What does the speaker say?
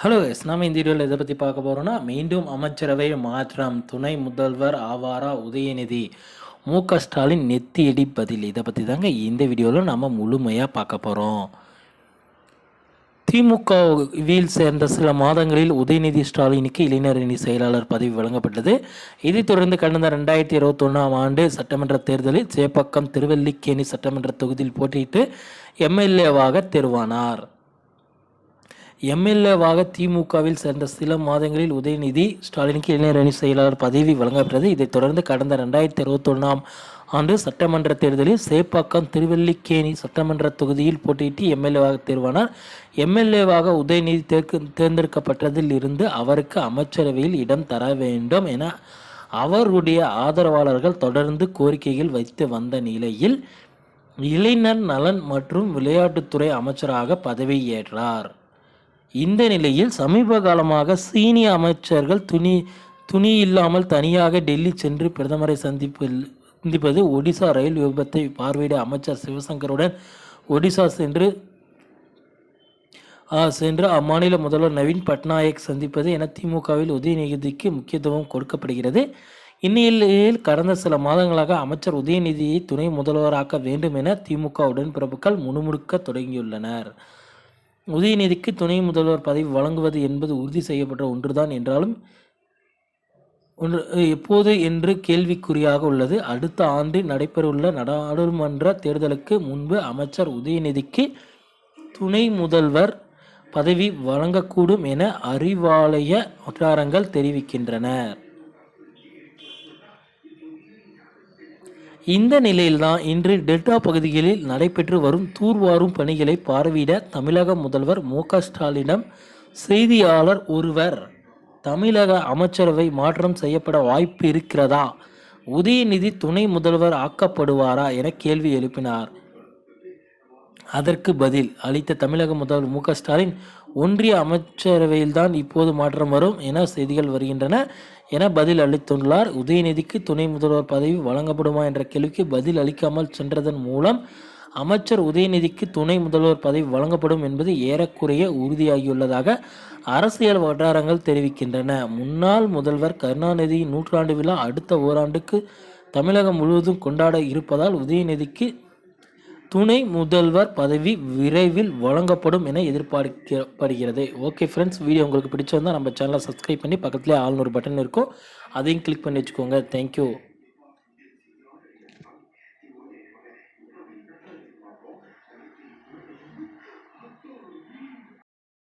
Hello yes நாம இந்த வீடியோவில் எதை பற்றி பார்க்க போகிறோம்னா மீண்டும் அமைச்சரவை மாற்றம் துணை முதல்வர் ஆவாரா உதயநிதி மு க ஸ்டாலின் நெத்தியடி பதில். இதை பற்றி தாங்க இந்த வீடியோவில் நம்ம முழுமையாக பார்க்க போகிறோம் திமுகவில் சேர்ந்த சில மாதங்களில் உதயநிதி ஸ்டாலினுக்கு இளைஞர் அணி செயலாளர் பதவி வழங்கப்பட்டது. இதைத் தொடர்ந்து கடந்த ரெண்டாயிரத்தி இருபத்தொன்னாம் ஆண்டு சட்டமன்ற தேர்தலில் சேப்பக்கம் திருவல்லிக்கேணி சட்டமன்ற தொகுதியில் போட்டியிட்டு எம்எல்ஏவாக தெருவானார். எம்எல்ஏவாக திமுகவில் சேர்ந்த சில மாதங்களில் உதயநிதி ஸ்டாலினுக்கு இளைஞரணி செயலாளர் பதவி வழங்கப்பட்டது. இதைத் தொடர்ந்து கடந்த ரெண்டாயிரத்தி இருபத்தொன்னாம் ஆண்டு சட்டமன்ற தேர்தலில் சேப்பாக்கம் திருவல்லிக்கேணி சட்டமன்ற தொகுதியில் போட்டியிட்டு எம்எல்ஏவாக தேர்வானார். எம்எல்ஏவாக உதயநிதி தேர்க்கு தேர்ந்தெடுக்கப்பட்டதில் இருந்து அவருக்கு அமைச்சரவையில் இடம் தர வேண்டும் என அவருடைய ஆதரவாளர்கள் தொடர்ந்து கோரிக்கைகள் வைத்து வந்த நிலையில் இளைஞர் நலன் மற்றும் விளையாட்டுத்துறை அமைச்சராக பதவியேற்றார். இந்த நிலையில் சமீப காலமாக சீனிய அமைச்சர்கள் துணி துணி இல்லாமல் தனியாக டெல்லி சென்று பிரதமரை சந்திப்பில் சந்திப்பது ஒடிசா ரயில் விபத்தை பார்வையிட அமைச்சர் சிவசங்கருடன் ஒடிசா சென்று சென்று அம்மாநில முதல்வர் நவீன் பட்நாயக் சந்திப்பது என திமுகவில் உதயநிதிக்கு முக்கியத்துவம் கொடுக்கப்படுகிறது. இந்நிலையில் கடந்த சில மாதங்களாக அமைச்சர் உதயநிதியை துணை முதல்வராக்க வேண்டும் என திமுக உடன்பிறப்புகள் முணுமுணுக்க தொடங்கியுள்ளனர். உதயநிதிக்கு துணை முதல்வர் பதவி வழங்குவது என்பது உறுதி செய்யப்பட்ட ஒன்றுதான் என்றாலும் ஒன்று எப்போது என்று கேள்விக்குறியாக உள்ளது. அடுத்த ஆண்டு நடைபெறவுள்ள நாடாளுமன்ற தேர்தலுக்கு முன்பு அமைச்சர் உதயநிதிக்கு துணை முதல்வர் பதவி வழங்கக்கூடும் என அறிவாலய வட்டாரங்கள் தெரிவிக்கின்றன. இந்த நிலையில்தான் இன்று டெல்டா பகுதிகளில் நடைபெற்று வரும் தூர்வாரும் பணிகளை பார்வையிட தமிழக முதல்வர் மு ஸ்டாலினிடம் செய்தியாளர் ஒருவர் தமிழக அமைச்சரவை மாற்றம் செய்யப்பட வாய்ப்பு இருக்கிறதா? உதயநிதி துணை முதல்வர் ஆக்கப்படுவாரா? என கேள்வி எழுப்பினார். அதற்கு பதில் அளித்த தமிழக முதல்வர் மு ஸ்டாலின் ஒன்றிய அமைச்சரவையில்தான் இப்போது மாற்றம் வரும் என செய்திகள் வருகின்றன. என பதில் அளித்துள்ளார். உதயநிதிக்கு துணை முதல்வர் பதவி வழங்கப்படுமா என்ற கேள்விக்கு பதில் அளிக்காமல் சென்றதன் மூலம் அமைச்சர் உதயநிதிக்கு துணை முதல்வர் பதவி வழங்கப்படும் என்பது ஏறக்குறைய உறுதியாகியுள்ளதாக அரசியல் வட்டாரங்கள் தெரிவிக்கின்றன. முன்னாள் முதல்வர் கருணாநிதி நூற்றாண்டு விழா அடுத்த ஓராண்டுக்கு தமிழகம் முழுவதும் கொண்டாட இருப்பதால் உதயநிதிக்கு துணை முதல்வர் பதவி விரைவில் வழங்கப்படும் என எதிர்பார்க்கப்படுகிறது. ஓகே ஃப்ரெண்ட்ஸ் வீடியோ உங்களுக்கு பிடிச்சிருந்தால் நம்ம சேனலை சப்ஸ்கிரைப் பண்ணி பக்கத்துலேயே ஆள்னு பட்டன் இருக்கும். அதையும் கிளிக் பண்ணி வச்சுக்கோங்க. தேங்க்யூ